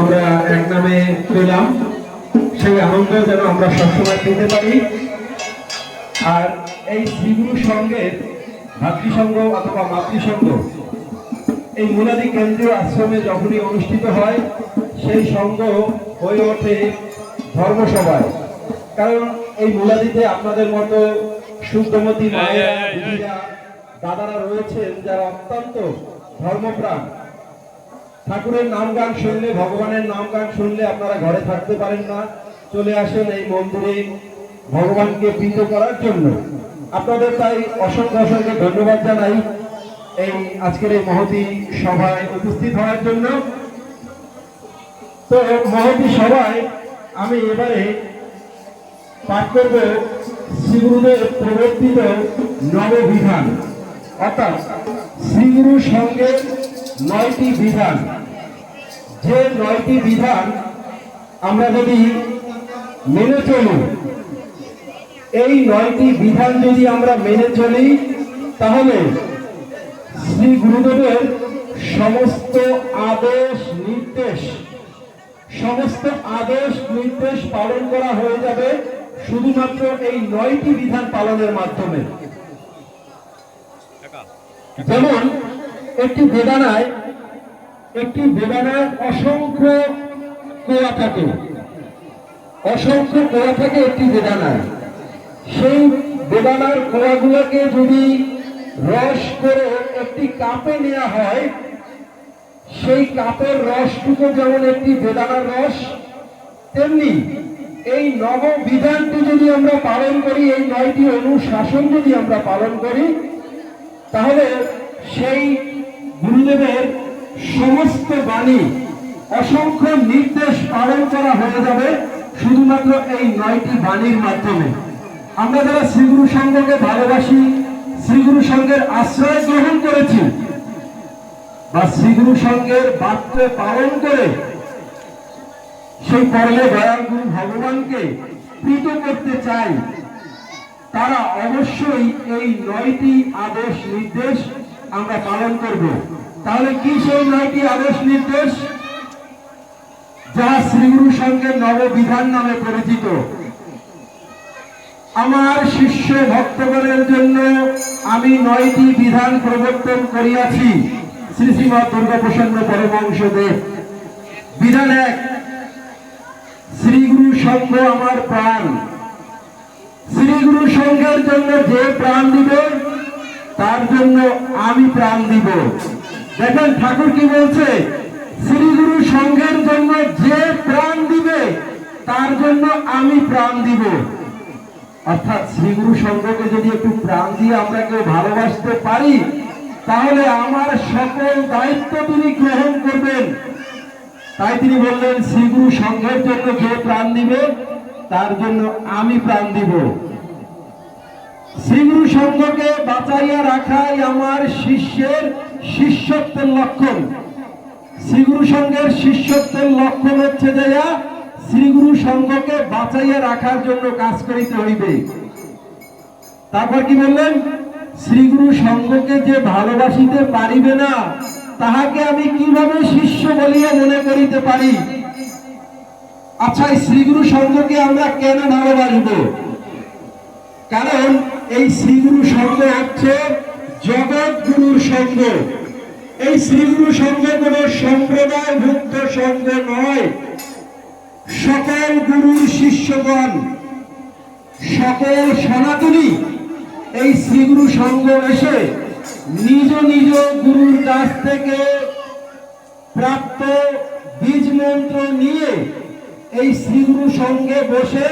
আমরা এক নামে পেলাম। সেই আনন্দ যেন আমরা সবসময় পেতে পারি। আর এই শ্রীগুরু সঙ্গের ভাতৃসংঘ অথবা মাতৃসংঘ, এই কেন্দ্রীয় আশ্রমে যখনই অনুষ্ঠিত হয়, সেই সংঘ হয়ে ওঠে ধর্মসভায়। কারণ এই মুলাদিতে আপনাদের মতো শুদ্ধমতী মায়েরা দাদারা রয়েছেন, যারা অত্যন্ত ধর্মপ্রাণ। ঠাকুরের নাম গান শুনলে, ভগবানের নাম গান শুনলে আপনারা ঘরে থাকতে পারেন না। চলে আসেন এই মন্দিরে ভগবানকে প্রীত করার জন্য। আপনাদের তাই অসংখ্য অসংখ্য ধন্যবাদ জানাই এই আজকের এই মহতি সভায় উপস্থিত হওয়ার জন্য। তো মহতি সভায় আমি এবারে পাঠ করব শ্রীগুরুদেব প্রবর্তিত নববিধান, অর্থাৎ শ্রীগুরু সঙ্গে নয়টি বিধান। যে নয়টি বিধান আমরা যদি মেনে চলি, এই নয়টি বিধান যদি আমরা মেনে চলি, তাহলে শ্রী গুরুদেবের সমস্ত আদেশ নির্দেশ, সমস্ত আদেশ নির্দেশ পালন করা হয়ে যাবে শুধুমাত্র এই নয়টি বিধান পালনের মাধ্যমে। যেমন একটি বেদানায় একটি বেদানায় অসংখ্য কোয়া থাকে। অসংখ্য কোয়া থাকে একটি বেদানায় সেই বেদানার কোয়াগুলোকে যদি রস করে একটি কাপে নেওয়া হয়, সেই কাপের রসটুকু যেমন একটি বেদানার রস, তেমনি এই নব বিধানটি যদি আমরা পালন করি, এই নয়টি অনুশাসন যদি আমরা পালন করি, তাহলে সেই গুরুদেবের সমস্ত বাণী অসংখ্য নির্দেশ পালন করা হয়ে যাবে শুধুমাত্র এই নয়টি বাণীর মাধ্যমে। আমরা যারা শ্রীগুরু সংঘকে ভালোবাসি শ্রীগুরু সংঘের আশ্রয় গ্রহণ করেছি বা শ্রীগুরু সংঘের বাক্য পালন করে সেই পরমে দয়াল গুরু ভগবানকে প্রীত করতে চাই, তারা অবশ্যই এই নয়টি আদেশ, নির্দেশ আমরা পালন করব। তাহলে কি সেই নয়টি আদেশ নির্দেশ? যা শ্রীগুরু সংঘের নববিধান নামে পরিচিত। আমার শিষ্য ভক্তগণের জন্য আমি নয়টি বিধান প্রবর্তন করিয়াছি। শ্রী শ্রীমৎ দুর্গাপ্রসন্ন পরমংশ দেব বিধান এক, শ্রীগুরু সংঘ আমার প্রাণ। শ্রীগুরু সংঘের জন্য যে প্রাণ দিবে, তার জন্য আমি প্রাণ দিব। দেখেন ঠাকুর কি বলছে? শ্রীগুরু সংঘের জন্য যে প্রাণ দিবে, তার জন্য আমি প্রাণ দিব। অর্থাৎ শ্রীগুরু সংঘকে যদি একটু প্রাণ দিয়ে আমরা কেউ ভালোবাসতে পারি, তাহলে আমার সকল দায়িত্ব তিনি গ্রহণ করবেন। তাই তিনি বললেন, শ্রীগুরু সংঘের জন্য যে প্রাণ দিবে, তার জন্য আমি প্রাণ দিব। শ্রীগুরু সংঘকে বাঁচাইয়া রাখাই আমার শিষ্যের শিষ্যত্বের লক্ষণ। শ্রীগুরু সংঘের শিষ্যত্বের লক্ষণ হচ্ছে যে শ্রীগুরু সংঘকে বাঁচাইয়া রাখার জন্য কাজ করিতে হইবে। তারপর কি বললেন? শ্রীগুরু সংঘকে যে ভালোবাসিতে পারিবে না, তাহাকে আমি কীভাবে শিষ্য বলিয়া মনে করিতে পারি? আচ্ছা শ্রীগুরু সংঘকে আমরা কেন ভালোবাসবো? কারণ এই শ্রীগুরু সংঘ হচ্ছে জগৎ গুরুর সংঘ এই শ্রীগুরু সংঘ কোন সম্প্রদায় ভুক্ত নয়, সকল গুরুর শিষ্যগণ, সকল সনাতনী এই শ্রীগুরু সংঘ এসে নিজ নিজ গুরুর কাছ থেকে প্রাপ্ত বীজ মন্ত্র নিয়ে এই শ্রীগুরু সঙ্গে বসে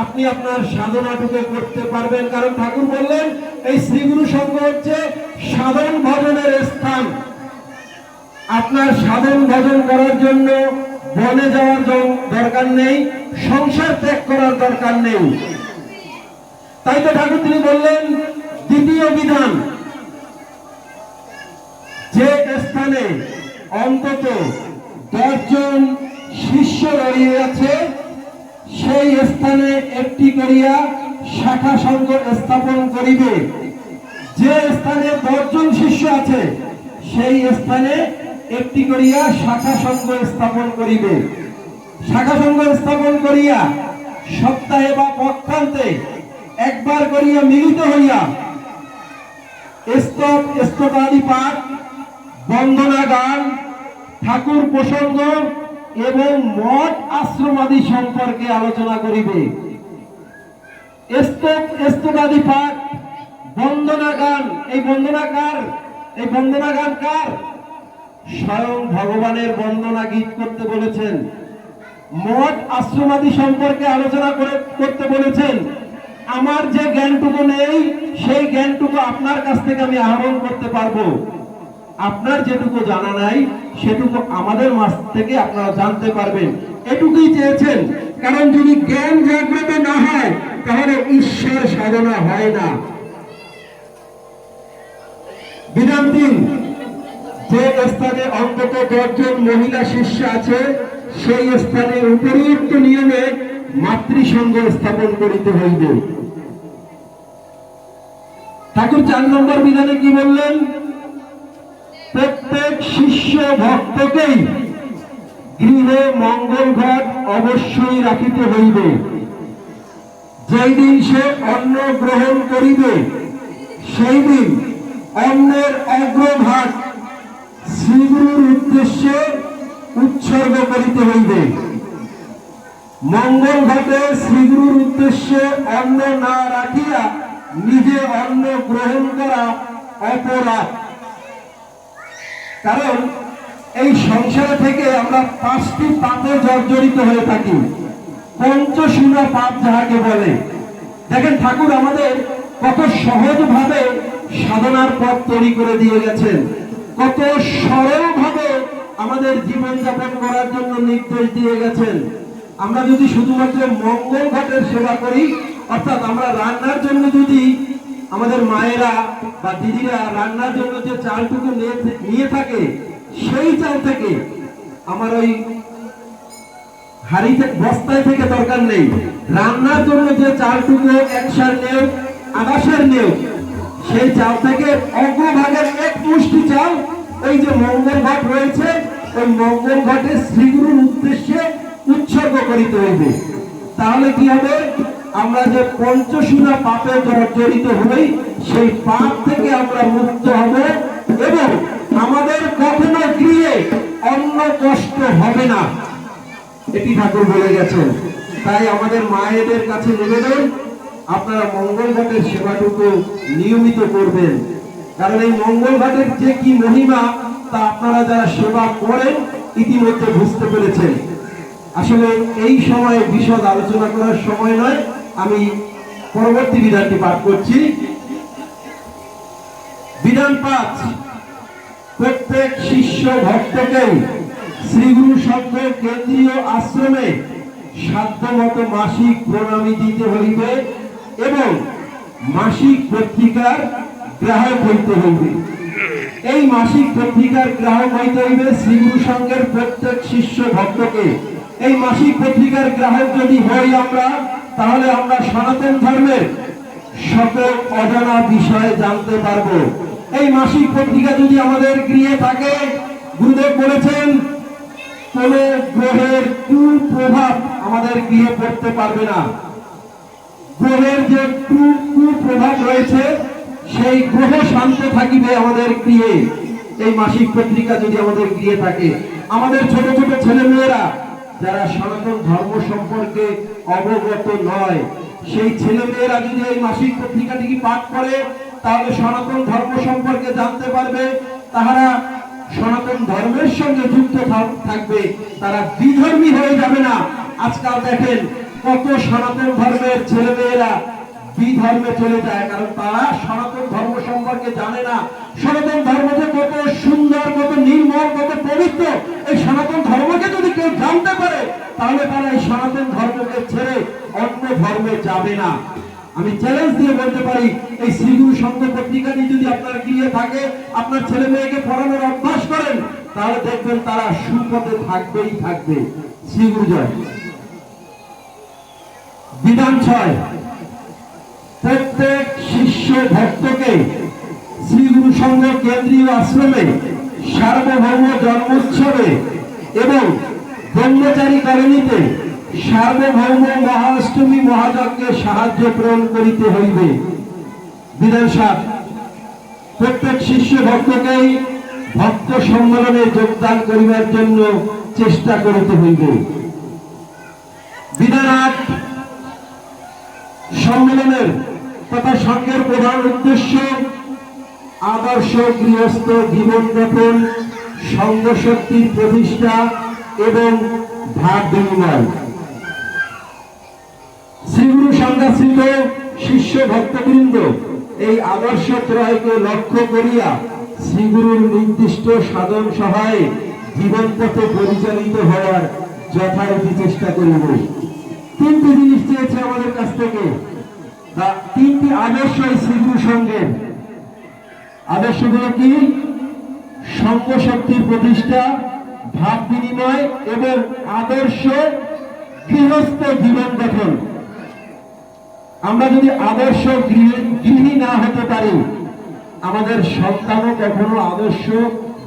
আপনি আপনার সাধনাটুকু করতে পারবেন। কারণ ঠাকুর বললেন, এই শ্রীগুরু সঙ্গ হচ্ছে সাধন ভজনের স্থান। আপনার সাধন ভজন করার জন্য বনে যাওয়ার দরকার নেই, সংসার ত্যাগ করার দরকার নেই। তাই তো ঠাকুর তিনি বললেন, দ্বিতীয় বিধান, যে স্থানে অন্তত দশজন শিষ্য দাঁড়িয়ে আছে সেই স্থানে একটি করিয়া শাখা সংঘ স্থাপন করিবে। যে স্থানে দশজন শিষ্য আছে, সেই স্থানে একটি করিয়া শাখা সংঘ স্থাপন করিবে। শাখা সংঘ স্থাপন করিয়া সপ্তাহে বা পক্ষান্তে একবার করিয়া মিলিত হইয়া স্তব স্তবাদি পাঠ বন্দনা গান, ঠাকুর প্রসঙ্গ এবং মঠ আশ্রমাদি সম্পর্কে আলোচনা করিবে। বন্দনা গান এই বন্দনা কার এই বন্দনা গান কার? স্বয়ং ভগবানের বন্দনা গীত করতে বলেছেন। মঠ আশ্রমাদি সম্পর্কে আলোচনা করে, করতে বলেছেন। আমার যে জ্ঞানটুকু নেই, সেই জ্ঞানটুকু আপনার কাছ থেকে আমি আহরণ করতে পারব। আপনার যেটুকু জানা নাই, সেটুকু আমাদের মাছ থেকে আপনারা জানতে পারবেন। এটুকুই চেয়েছেন। কারণ যদি জ্ঞান জাগ্রত না হয়, তাহলে ঈশ্বর সাধনা হয় না। বিধান যে স্থানে অন্তত দশজন মহিলা শিষ্য আছে, সেই স্থানে উপরিউক্ত নিয়মে মাতৃসংঘ স্থাপন করিতে হইবে। ঠাকুর চার নম্বর বিধানে কি বললেন? প্রত্যেক শিষ্য ভক্তকেই গৃহে মঙ্গল ঘট অবশ্যই রাখিতে হইবে। যেই দিন সে অন্ন গ্রহণ করিবে, সেই দিন অন্নের অগ্রভাগ শ্রীগুরুর উদ্দেশ্যে উৎসর্গ করিতে হইবে। মঙ্গল ঘটে শ্রীগুরুর উদ্দেশ্যে অন্ন না রাখিয়া নিজে অন্ন গ্রহণ করা অপরাধ। কারণ এই সংসার থেকে আমরা পাঁচটি পাপে জর্জরিত হয়ে থাকি। পঞ্চশীলা পাপ যাহাকে বলে। দেখেন ঠাকুর আমাদের কত সহজভাবে সাধনার পথ তৈরি করে দিয়ে গেছেন। কত সরলভাবে আমাদের জীবনযাপন করার জন্য নির্দেশ দিয়ে গেছেন। আমরা যদি শুধুমাত্র মঙ্গল ঘাটের সেবা করি, অর্থাৎ আমরা রান্নার জন্য যদি আমাদের মায়েরা বা দিদিরা রান্নার জন্য যে চালটুকু নিয়ে থাকে, সেই চাল থেকে আমার ওই হাড়িতে, বস্তায় থেকে দরকার নেই। রান্নার জন্য যে চালটুকু একসার নেও আবাসের নেও, সেই চাল থেকে অগ্রভাগের এক মুষ্টি চাল, ওই যে মঙ্গল ঘাট রয়েছে, ওই মঙ্গল ঘাটে শ্রীগুরুর উদ্দেশ্যে উৎসর্গ করিতে হইবে। তাহলে কি হবে? আমরা যে পঞ্চশীলা পাপে জর্জরিত হই, সেই পাপ থেকে আমরা মুক্ত হব এবং আমাদের কখনো গৃহে অন্য কষ্ট হবে না। এটি ঠাকুর বলে গেছেন। তাই আমাদের মায়েদের কাছে নিবেদন, আপনারা মঙ্গল ঘাটের সেবাটুকু নিয়মিত করবেন। কারণ এই মঙ্গল ঘাটের যে কি মহিমা, তা আপনারা যারা সেবা করেন, ইতিমধ্যে বুঝতে পেরেছেন। আসলে এই সময়ে বিশদ আলোচনা করার সময় নয় আমি পরবর্তী বিধানটি পাঠ করছি। বিধান পাঁচ প্রত্যেক শিষ্য ভক্তকে শ্রীগুরু সংঘের কেন্দ্রীয় আশ্রমে সাধ্যমতো মাসিক প্রণামী দিতে হইবে এবং মাসিক পত্রিকার গ্রাহক হইতে হইবে। এই মাসিক পত্রিকার গ্রাহক হইতে হইবে শ্রীগুরু সংঘের প্রত্যেক শিষ্য ভক্তকে। এই মাসিক পত্রিকার গ্রাহক যদি হই আমরা তাহলে আমরা সনাতন ধর্মের সকল অজানা বিষয়ে জানতে পারব। এই মাসিক পত্রিকা যদি আমাদের গৃহে থাকে, গুরুদেব বলেছেন, কোন গ্রহের কুপ্রভাব আমাদের গৃহে পড়তে পারবে না। গ্রহের যে কুপ্রভাব রয়েছে, সেই গ্রহ শান্ত থাকিবে আমাদের গৃহে। এই মাসিক পত্রিকা যদি আমাদের গৃহে থাকে, আমাদের ছোট ছোট ছেলে মেয়েরা যারা সনাতন ধর্ম সম্পর্কে অবগত নয়, সেই ছেলেমেয়েরা যদি এই মাসিক পত্রিকাটি পাঠ করে, তাহলে সনাতন ধর্ম সম্পর্কে জানতে পারবে। তাহারা সনাতন ধর্মের সঙ্গে যুক্ত থাক- থাকবে। তারা বিধর্মী হয়ে যাবে না। আজকাল দেখেন কত সনাতন ধর্মের ছেলেমেয়েরা বিধর্মে চলে যায়? কারণ তারা সনাতন ধর্ম সম্পর্কে জানে না। সনাতন ধর্ম যে কত সুন্দর, কত নির্মল, কত পবিত্র, এই সনাতন ধর্মকে যদি কেউ জানতে পারে, তাহলে তারা এই সনাতন ধর্মকে ছেড়ে অন্য ধর্মে যাবে না। আমি চ্যালেঞ্জ দিয়ে বলতে পারি, এই শ্রীগুরু সংঘ পত্রিকাটি যদি আপনার গিয়ে থাকে, আপনার ছেলে মেয়েকে পড়ানোর অভ্যাস করেন, তাহলে দেখবেন তারা সুপথে থাকবেই থাকবে। শ্রীগুরু জয় বিধান ছয় প্রত্যেক শিষ্য ভক্তকে শ্রীগুরু সংঘ কেন্দ্রীয় আশ্রমে সার্বভৌম জন্মোৎসবে এবং ব্রহ্মচারী কলোনিতে সার্বভৌম মহাষ্টমী মহাযজ্ঞে সাহায্য প্রেরণ করিতে হইবে। বিধানসাব প্রত্যেক শিষ্য ভক্তকেই ভক্ত সম্মেলনে যোগদান করিবার জন্য চেষ্টা করিতে হইবে। বিধান আট, সম্মেলনের তথা সংঘের প্রধান উদ্দেশ্য আদর্শ গৃহস্থ জীবন যাপন, সংঘ শক্তির প্রতিষ্ঠা এবং ভাব বিনিময়। শ্রীগুরু সংঘাশ্রিত শিষ্য ভক্তবৃন্দ, এই আদর্শ ত্রয়কে লক্ষ্য করিয়া শ্রীগুরুর নির্দিষ্ট সাধন সহায়ে জীবন পথে পরিচালিত হওয়ার যথারীতি চেষ্টা করিব। তিনটি জিনিস চেয়েছে আমাদের কাছ থেকে। তিনটি আদর্শ এই সঙ্গের আদর্শগুলো কি? সংঘ শক্তির প্রতিষ্ঠা, ভাব বিনিময় এবং আদর্শ গৃহস্থ জীবন গঠন। আমরা যদি আদর্শ গৃহী না হতে পারি, আমাদের সন্তানও কখনো আদর্শ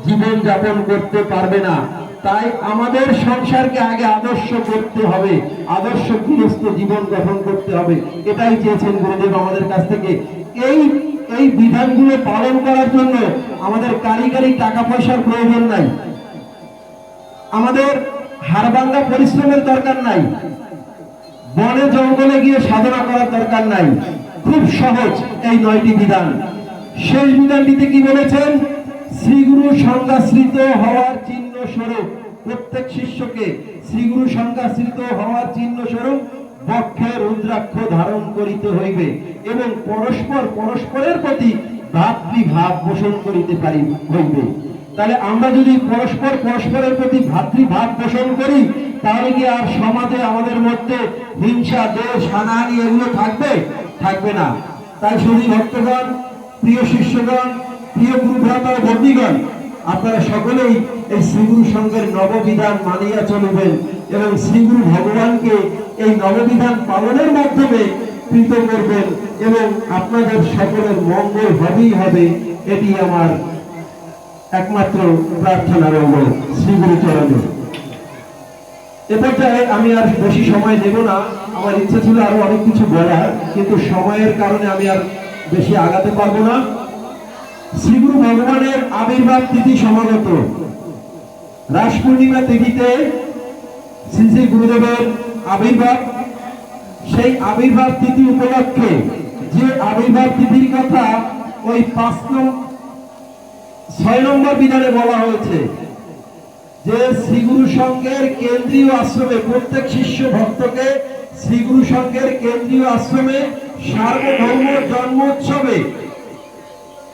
জীবন যাপন করতে পারবে না। তাই আমাদের সংসারকে আগে আদর্শ করতে হবে। আদর্শ গৃহস্থ জীবন গঠন করতে হবে। এটাই চেয়েছেন গুরুদেব আমাদের কাছ থেকে। এই এই বিধানগুলো পালন করার জন্য আমাদের কারিগরি টাকা পয়সার প্রয়োজন নাই। আমাদের হাড়ভাঙ্গা পরিশ্রমের দরকার নাই। বনে জঙ্গলে গিয়ে সাধনা করার দরকার নাই। খুব সহজ এই নয়টি বিধান। শেষ বিধানটিতে কি বলেছেন? শ্রীগুরু সংজ্ঞাশ্রিত হওয়ার স্বরূপ, প্রত্যেক শিষ্যকে শ্রীগুরু সংজ্ঞাশ্রিত হওয়ার চিহ্ন স্বরূপ বক্ষে রুদ্রাক্ষ ধারণ করিতে হইবে এবং পরস্পর পরস্পরের প্রতি ভাতৃভাব পোষণ করিতে পারি, হইবে। তাহলে আমরা যদি পরস্পর পরস্পরের প্রতি ভাতৃভাব পোষণ করি, তাহলে কি আর সমাজে আমাদের মধ্যে হিংসা, দেশ, হানাহানি এগুলো থাকবে? থাকবে না। তাই শুধু ভক্তগণ, প্রিয় শিষ্যগণ, প্রিয় গুরু ভ্রাতা বন্দীগণ, আপনারা সকলেই এই শ্রীগুরু সংঘের নববিধান মানিয়া চলবেন এবং শ্রীগুরু ভগবানকে এই নববিধান পালনের মাধ্যমে কৃত করবেন এবং আপনাদের সকলের মঙ্গল হবেই হবে, এটি আমার একমাত্র প্রার্থনা রইল শ্রীগুরু চরণে। এ পর্যায়ে আমি আর বেশি সময় নেব না, আমার ইচ্ছা ছিল আরও অনেক কিছু বলার, কিন্তু সময়ের কারণে আমি আর বেশি আগাতে পারব না। শ্রীগুরু ভগবানের আবির্ভাব তিথি সমাগত। রাস পূর্ণিমা তিথিতে শ্রী শ্রী গুরুদেবের আবির্ভাব। সেই আবির্ভাব তিথি উপলক্ষে যে আবির্ভাব তিথির কথা ওই পাঁচ ছয় নম্বর বিধানে বলা হয়েছে যে শ্রীগুরু সংঘের কেন্দ্রীয় আশ্রমে প্রত্যেক শিষ্য ভক্তকে শ্রীগুরু সংঘের কেন্দ্রীয় আশ্রমে সার্বভৌম জন্মোৎসবে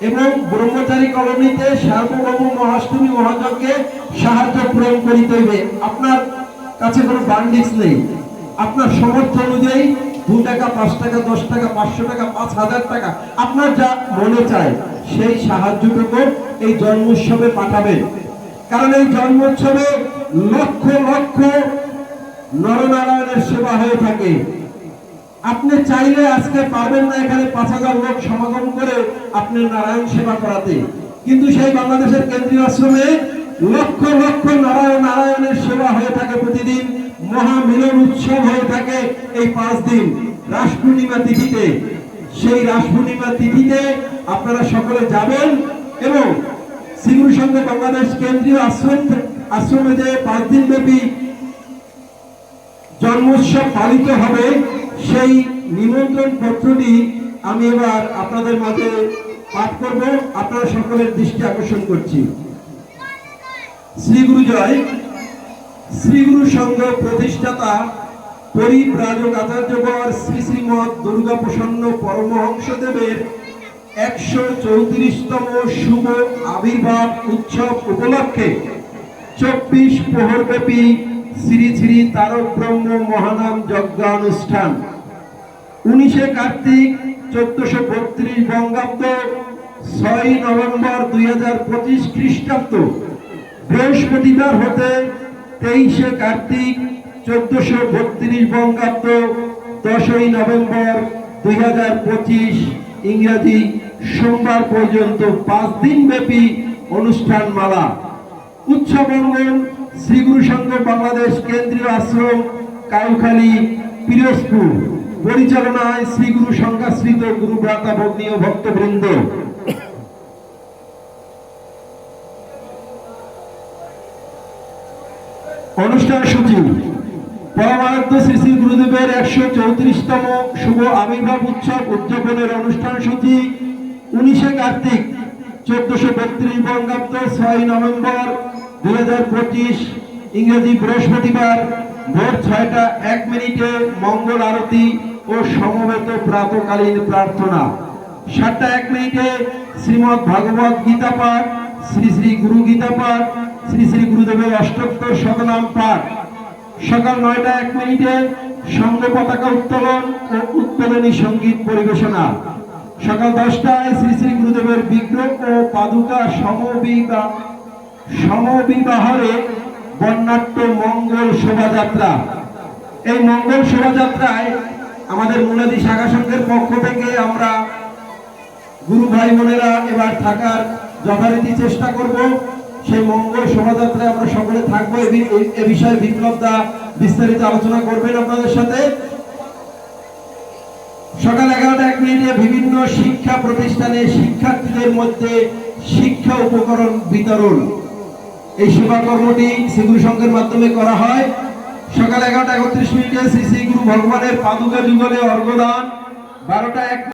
এবং ব্রহ্মচারী কলোনিতে সার্বভৌম মহাষ্টমী মহাযজ্ঞে সাহায্য পূরণ করিতে হইবে। আপনার কাছে কোনো বান্ডিক্স নেই। আপনার সমর্থ অনুযায়ী দু টাকা, পাঁচ টাকা, দশ টাকা, পাঁচশো টাকা, পাঁচ হাজার টাকা আপনার যা মনে চায়, সেই সাহায্যটুকু এই জন্ম উৎসবে পাঠাবেন। কারণ এই জন্ম উৎসবে লক্ষ লক্ষ নরনারায়ণের সেবা হয়ে থাকে। আপনি চাইলে আজকে পারবেন না এখানে পাঁচ হাজার লোক সমাগম করে আপনি নারায়ণ সেবা করাতে। কিন্তু সেই বাংলাদেশের কেন্দ্রীয় আশ্রমে লক্ষ লক্ষ নারায়ণ নারায়ণের সেবা হয়ে থাকে প্রতিদিন, মহা মিলন উৎসব হয়ে থাকে এই পাঁচ দিন। রাস পূর্ণিমা তিথিতে। সেই রাস পূর্ণিমা তিথিতে আপনারা সকলে যাবেন এবং শ্রীগুরু সঙ্গে বাংলাদেশ কেন্দ্রীয় আশ্রম আশ্রমে যে পাঁচ দিন ব্যাপী জন্মোৎসব পালিত হবে সেই নিমন্ত্রণ পত্রটি আমি এবার আপনাদের মাঝে পাঠ করব। আপনারা সকলের দৃষ্টি আকর্ষণ করছি। শ্রী গুরু জয় শ্রী গুরু সংঘ প্রতিষ্ঠাতা পরিব্রাজক আচার্যবর শ্রী শ্রীমৎ দুর্গা প্রসন্ন পরমহংস দেবের একশো চৌত্রিশতম শুভ আবির্ভাব উৎসব উপলক্ষে চব্বিশ প্রহরব্যাপী শ্রী শ্রী তারক ব্রহ্ম মহানাম যজ্ঞানুষ্ঠান। উনিশে কার্তিক চোদ্দশো বত্রিশ বঙ্গাব্দ ছয় নভেম্বর দুই হাজার পঁচিশ খ্রিস্টাব্দ। বৃহস্পতিবার হতে তেইশে কার্তিক চোদ্দশো বত্রিশ বঙ্গাব্দ দশই নভেম্বর দুই হাজার পঁচিশ ইংরাজি সোমবার পর্যন্ত পাঁচ দিন ব্যাপী অনুষ্ঠান মালা উৎসব শ্রী গুরু সংঘ বাংলাদেশ কেন্দ্রীয় আশ্রম কাউখালী পিরোজপুর। পরিচালনায় শ্রী গুরু সংঘাশ্রিত গুরু ভ্রাতা ভগ্নী ও ভক্তবৃন্দ। অনুষ্ঠান সূচি পরমারাধ্য শ্রী শ্রী গুরুদেবের একশো চৌত্রিশতম শুভ আবির্ভাব উৎসব উদযাপনের অনুষ্ঠান সূচি উনিশে কার্তিক, চোদ্দশো বত্রিশ বঙ্গাব্দ ছয় নভেম্বর দুই হাজার পঁচিশ ইংরেজি বৃহস্পতিবার ভোর ছয়টা এক মিনিটে মঙ্গল আরতি ও সমবেত প্রাতকালীন প্রার্থনা। সাতটা এক মিনিটে শ্রীমৎ ভাগবত গীতা পাঠ, শ্রী শ্রী গুরু গীতা পাঠ, শ্রী শ্রী গুরুদেবের অষ্টোত্তর শতনাম পাঠ। সকাল নয়টা এক মিনিটে সঙ্গ পতাকা উত্তোলন ও উত্তোলনী সংগীত পরিবেশনা। সকাল দশটায় শ্রী শ্রী গুরুদেবের বিগ্রহ ও পাদুকা সমবিবা সমবিবাহরে বর্ণাঢ্য মঙ্গল শোভাযাত্রা। এই মঙ্গল শোভাযাত্রায় আমাদের মুলাদি শাখা সংঘের পক্ষ থেকে আমরা গুরু ভাই বোনেরা এবার থাকার যথারীতি চেষ্টা করব। সেই মঙ্গল শোভাযাত্রায় আমরা সকলে থাকব। এ বিষয়ে বিপ্লব দা বিস্তারিত আলোচনা করবেন আপনাদের সাথে। সকাল এগারোটা এক মিনিটে বিভিন্ন শিক্ষা প্রতিষ্ঠানে শিক্ষার্থীদের মধ্যে শিক্ষা উপকরণ বিতরণ। এই সেবা কর্মটি শ্রীগুরু সংঘের মাধ্যমে করা হয়। সকাল এগারোটা একত্রিশ মিনিটে শ্রী শ্রী গুরু ভগবানের পাদুকা যুগলে অর্ঘদান বারোটা এক